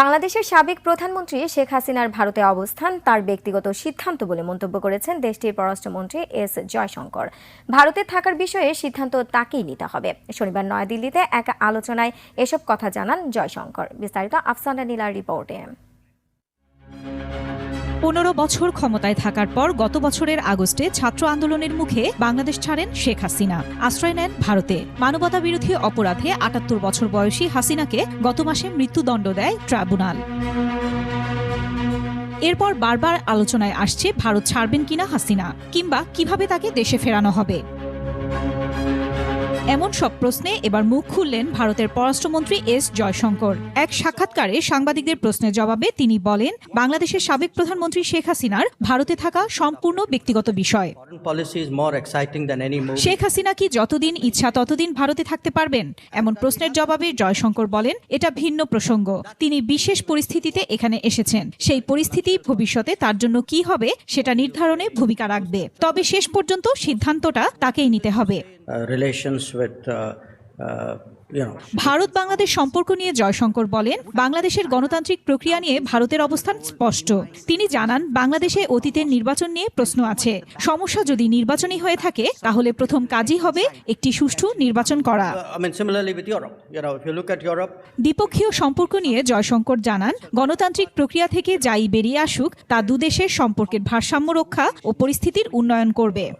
বাংলাদেশের সাবেক প্রধানমন্ত্রী শেখ হাসিনার ভারতে অবস্থান, তার ব্যক্তিগত সিদ্ধান্ত বলে মন্তব্য করেছেন দেশটির পররাষ্ট্রমন্ত্রী এস জয়শঙ্কর। ভারতে থাকার বিষয়ে সিদ্ধান্ত তাকেই নিতে হবে। শনিবার নয়াদিল্লিতে এক আলোচনায় এসব কথা জানান জয়শঙ্কর। বিস্তারিত আফসানা নীলার রিপোর্টে। পনেরো বছর ক্ষমতায় থাকার পর গত বছরের আগস্টে ছাত্র আন্দোলনের মুখে বাংলাদেশ ছাড়েন শেখ হাসিনা। আশ্রয় নেন ভারতে। মানবতা বিরোধী অপরাধে আটাত্তর বছর বয়সী হাসিনাকে গত মাসে মৃত্যুদণ্ড দেয় ট্রাইব্যুনাল। এরপর বারবার আলোচনায় আসছে, ভারত ছাড়বেন কিনা হাসিনা, কিংবা কীভাবে তাকে দেশে ফেরানো হবে? এমন সব প্রশ্নে এবার মুখ খুললেন ভারতের পররাষ্ট্রমন্ত্রী এস জয়শঙ্কর। এক সাক্ষাৎকারে সাংবাদিকদের প্রশ্নের জবাবে তিনি বলেন বাংলাদেশের সাবেক প্রধানমন্ত্রী শেখ হাসিনার ভারতে থাকা সম্পূর্ণ ব্যক্তিগত বিষয়. শেখ হাসিনা কি যতদিন ইচ্ছা ততদিন ভারতে থাকতে পারবেন? এমন প্রশ্নের জবাবে জয়শঙ্কর বলেন এটা ভিন্ন প্রসঙ্গ। তিনি বিশেষ পরিস্থিতিতে এখানে এসেছেন। সেই পরিস্থিতি ভবিষ্যতে তার জন্য কি হবে সেটা নির্ধারণে ভূমিকা রাখবে। তবে শেষ পর্যন্ত সিদ্ধান্তটা তাকেই নিতে হবে। Relations with, uh, uh, know, Bharat Bangladesh সম্পর্ক নিয়ে জয়শঙ্কর বলেন বাংলাদেশের গণতান্ত্রিক প্রক্রিয়া নিয়ে ভারতের অবস্থান স্পষ্ট। তিনি জানান বাংলাদেশে অতীতের নির্বাচন নিয়ে প্রশ্ন আছে। সমস্যা যদি নির্বাচনী হয়ে থাকে তাহলে প্রথম কাজই হবে একটি সুষ্ঠু নির্বাচন করা। দ্বিপক্ষীয় সম্পর্ক নিয়ে জয়শঙ্কর জানান গণতান্ত্রিক প্রক্রিয়া থেকে যাই বেরিয়ে আসুক তা দুদেশের সম্পর্কের ভারসাম্য রক্ষা ও পরিস্থিতির উন্নয়ন করবে।